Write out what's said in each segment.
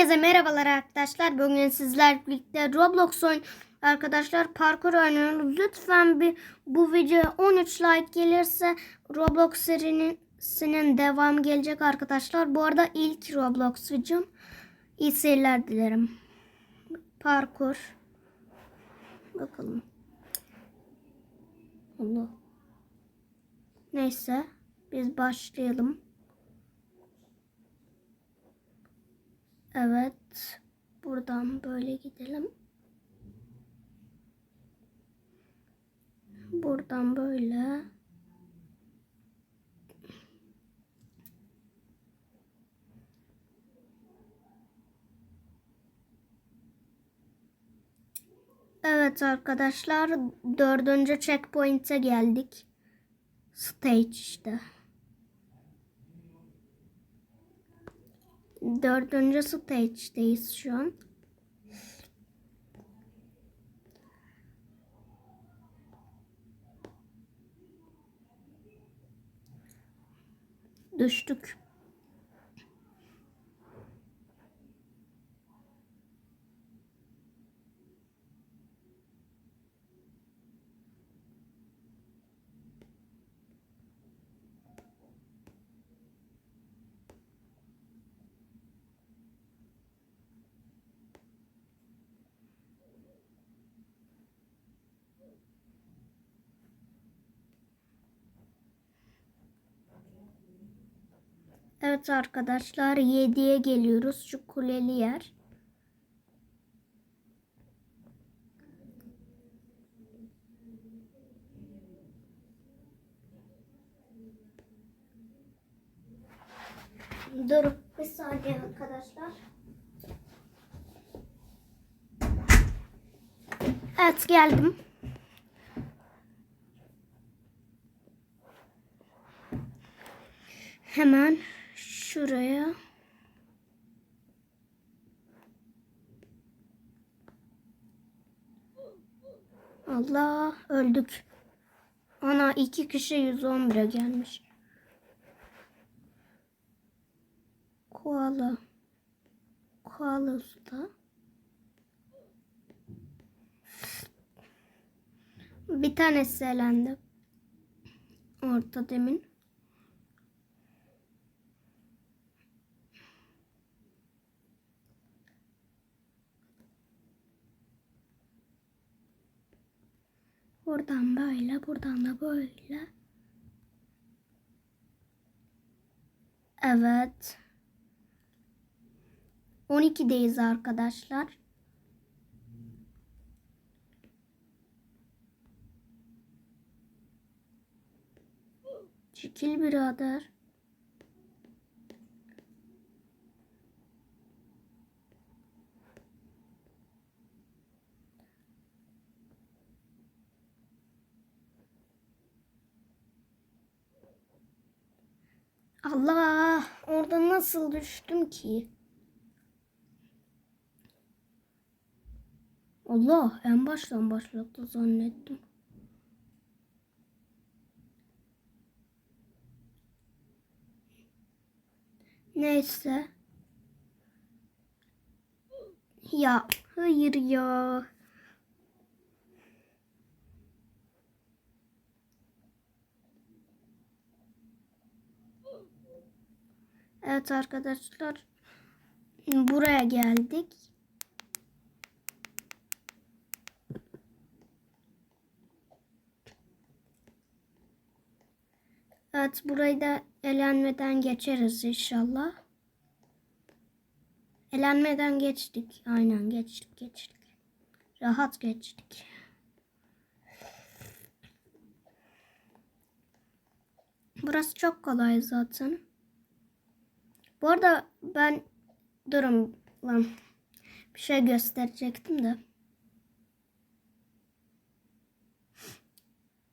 Herkese merhabalar arkadaşlar. Bugün sizler birlikte Roblox oyun arkadaşlar parkur oynuyoruz. Lütfen bir bu videoya 13 like gelirse Roblox serisinin devam gelecek arkadaşlar. Bu arada ilk Roblox videom. İyi seyirler dilerim. Parkur. Bakalım. Allah. Neyse biz başlayalım. Evet. Buradan böyle gidelim. Buradan böyle. Evet arkadaşlar dördüncü checkpoint'e geldik. Stage işte. Dördüncü stage'deyiz şu an. Düştük. Evet arkadaşlar 7'ye geliyoruz. Şu kuleli yer. Dur bir saniye arkadaşlar. Evet geldim. Hemen şuraya. Allah öldük. Ana iki kişi 111'e gelmiş. Koala. Koala usta. Bir tanesi elendi. Orta demin. Buradan böyle, buradan da böyle. Evet. 12'deyiz arkadaşlar. Çekil birader. Allah orada nasıl düştüm ki? Allah en baştan başlattı zannettim. Neyse. Ya hayır ya. Evet arkadaşlar. Buraya geldik. Evet burayı da elenmeden geçeriz inşallah. Elenmeden geçtik. Aynen geçtik geçtik. Rahat geçtik. Burası çok kolay zaten. Bu arada ben durun lan bir şey gösterecektim de.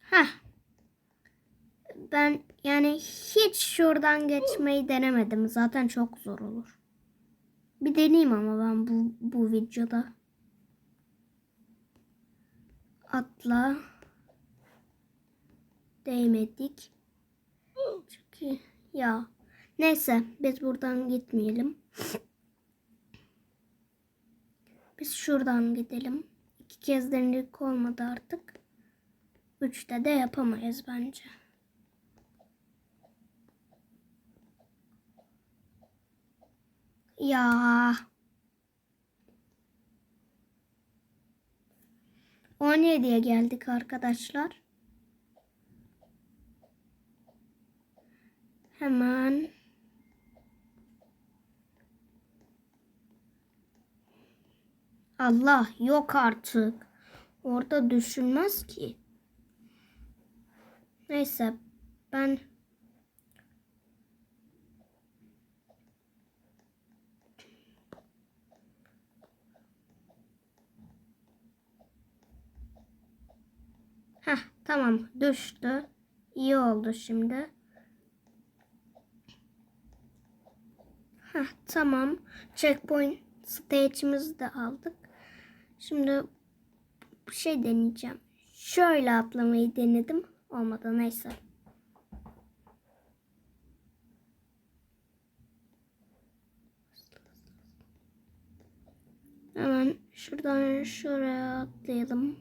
Ha. Ben yani hiç şuradan geçmeyi denemedim. Zaten çok zor olur. Bir deneyeyim ama ben bu bu videoda. Atla. Değmedik. Çünkü ya Neyse biz buradan gitmeyelim. Biz şuradan gidelim. İki kez denedik olmadı artık. Üçte de yapamayız bence. Ya. 17'ye geldik arkadaşlar. Hemen Allah yok artık. Orada düşünmez ki. Neyse ben Heh tamam düştü. İyi oldu şimdi. Heh tamam. Checkpoint stage'imizi de aldık. Şimdi bir şey deneyeceğim. Şöyle atlamayı denedim. Olmadı neyse. Hemen şuradan şuraya atlayalım.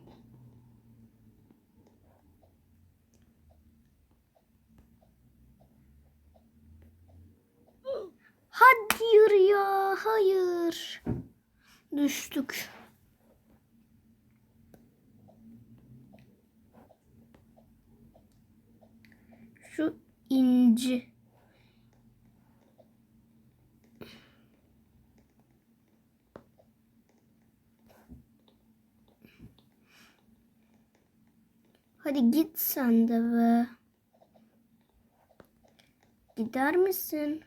Hayır ya, hayır. Düştük. Şu inci. Hadi git sen de be. Gider misin?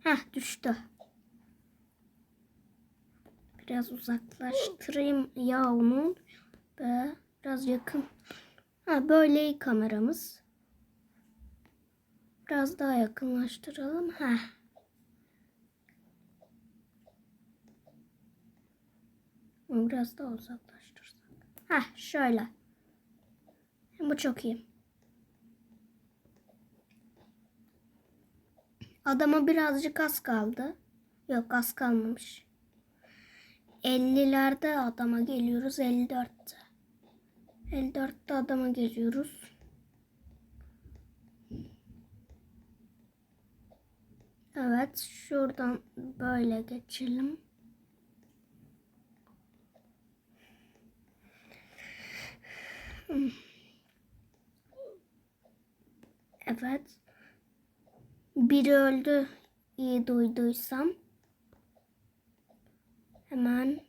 Heh düştü. Biraz uzaklaştırayım ya onu. Be, biraz yakın. Ha böyle kameramız. Biraz daha yakınlaştıralım. Ha. Biraz daha uzaklaştırsak. Ha şöyle. Bu çok iyi. Adama birazcık az kaldı. Yok az kalmamış. 50'lerde adama geliyoruz. 54'te. 54'te adama geliyoruz. Evet şuradan böyle geçelim. Evet. Biri öldü iyi duyduysam. Hemen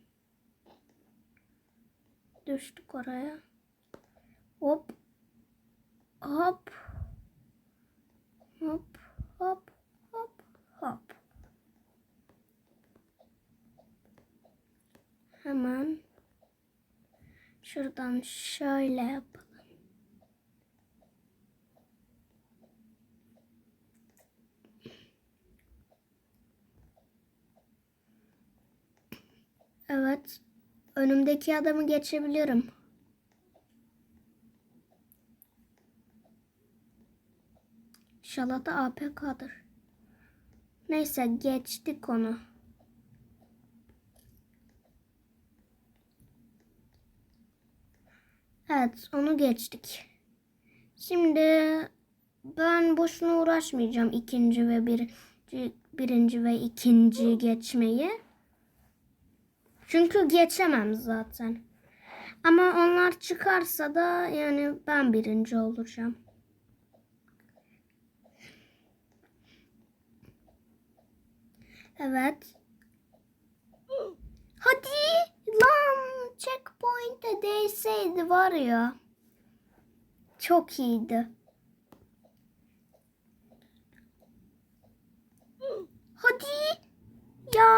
düştük oraya. Hop. Hop. Hop. Hop. Hop. Hop. Hemen şuradan şöyle yapalım. Evet. Önümdeki adamı geçebilirim. İnşallah da APK'dır. Neyse geçtik onu. Evet onu geçtik. Şimdi ben boşuna uğraşmayacağım ikinci ve birinci, birinci ve ikinci geçmeyi. Çünkü geçemem zaten. Ama onlar çıkarsa da yani ben birinci olacağım. Evet. Hadi lan checkpoint'e değseydi var ya. Çok iyiydi. Hadi. Ya.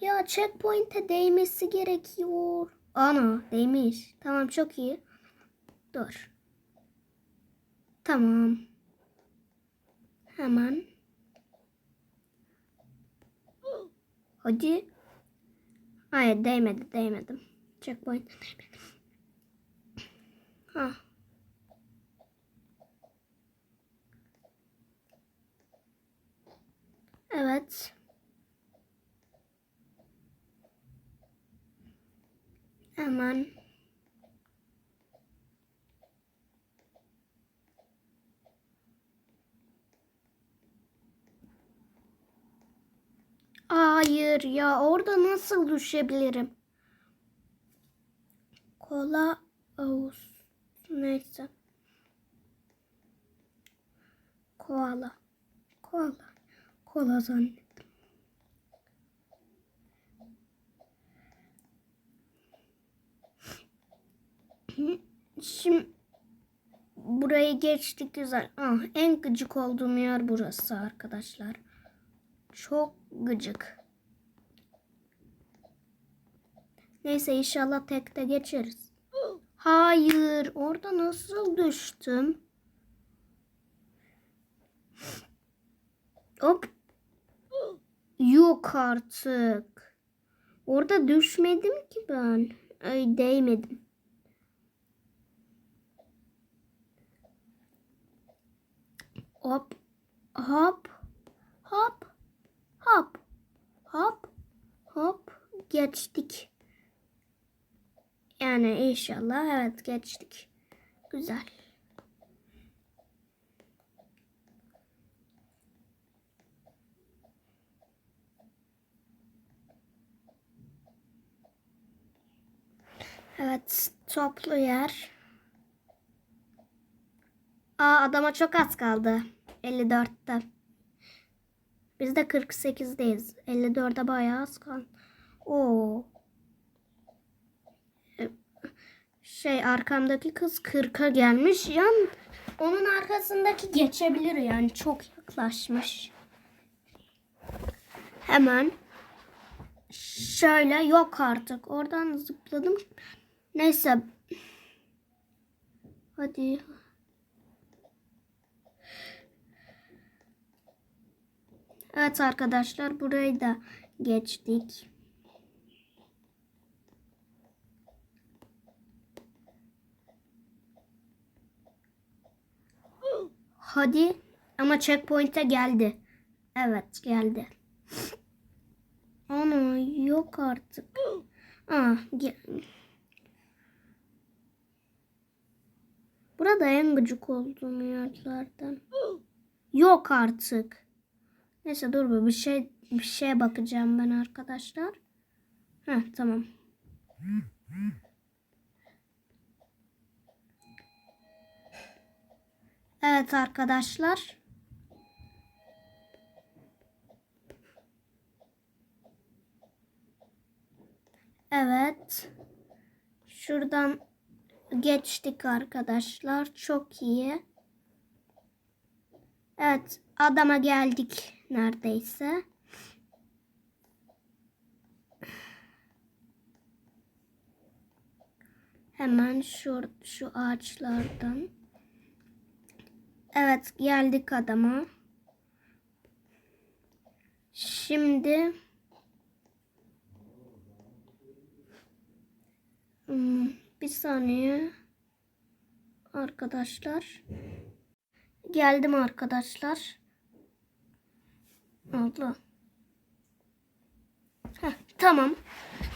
Ya checkpoint'e değmesi gerekiyor. Ana değmiş. Tamam çok iyi. Dur. Tamam. Hemen. Hadi. Hayır değmedi değmedim. Checkpoint'e değmedi. Ha. Evet. Hemen. Hayır ya orada nasıl düşebilirim? Kola Ağustos. Neyse. Koala. Koala. Kola zannettim. Şimdi burayı geçtik güzel. Ah, en gıcık olduğum yer burası arkadaşlar. Çok gıcık. Neyse inşallah tekte geçeriz. Hayır, orada nasıl düştüm? Hop. Yok artık. Orada düşmedim ki ben. Ay değmedim. Hop. Hop. Hop. Hop. Hop. Hop. Geçtik. Yani inşallah evet geçtik. Güzel. Evet toplu yer. Aa adama çok az kaldı. 54'te. Biz de 48'deyiz. 54'e bayağı az kaldı. Oo. Şey arkamdaki kız 40'a gelmiş. Yan onun arkasındaki geçebilir yani çok yaklaşmış. Hemen şöyle yok artık. Oradan zıpladım. Neyse. Hadi. Evet arkadaşlar burayı da geçtik. Hadi. Ama checkpoint'e geldi. Evet geldi. Ana yok artık. Gel. Burada en gıcık olduğum yerlerden. Yok artık. Neyse dur bir bir şey bir şeye bakacağım ben arkadaşlar. Heh tamam. Evet arkadaşlar. Evet. Şuradan geçtik arkadaşlar. Çok iyi. Evet. Adama geldik neredeyse. Hemen şu, şu ağaçlardan. Evet geldik adama. Şimdi Hmm, bir saniye arkadaşlar. Geldim arkadaşlar. Oldu. Heh, tamam.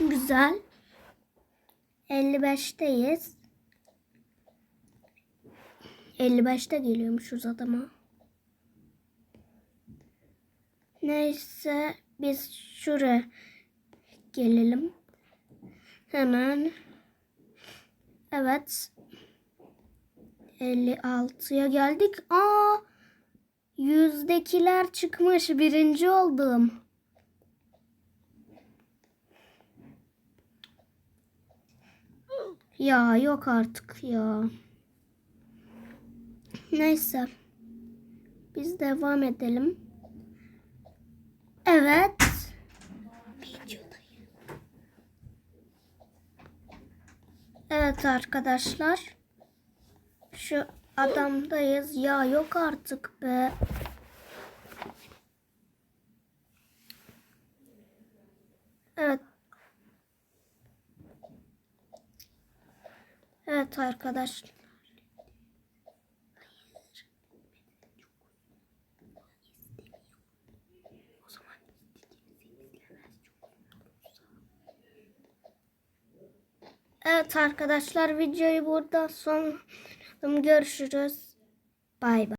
Güzel. 55'teyiz. 55'te geliyormuşuz adama. Neyse biz şuraya gelelim. Hemen. Evet. 56'ya geldik. Aa! Yüzdekiler çıkmış. Birinci oldum. Ya yok artık ya. Neyse. Biz devam edelim. Evet. Evet arkadaşlar. Şu adamdayız. Ya yok artık be. Evet. Evet arkadaşlar. Evet arkadaşlar videoyu burada son görüşürüz. Bay bay.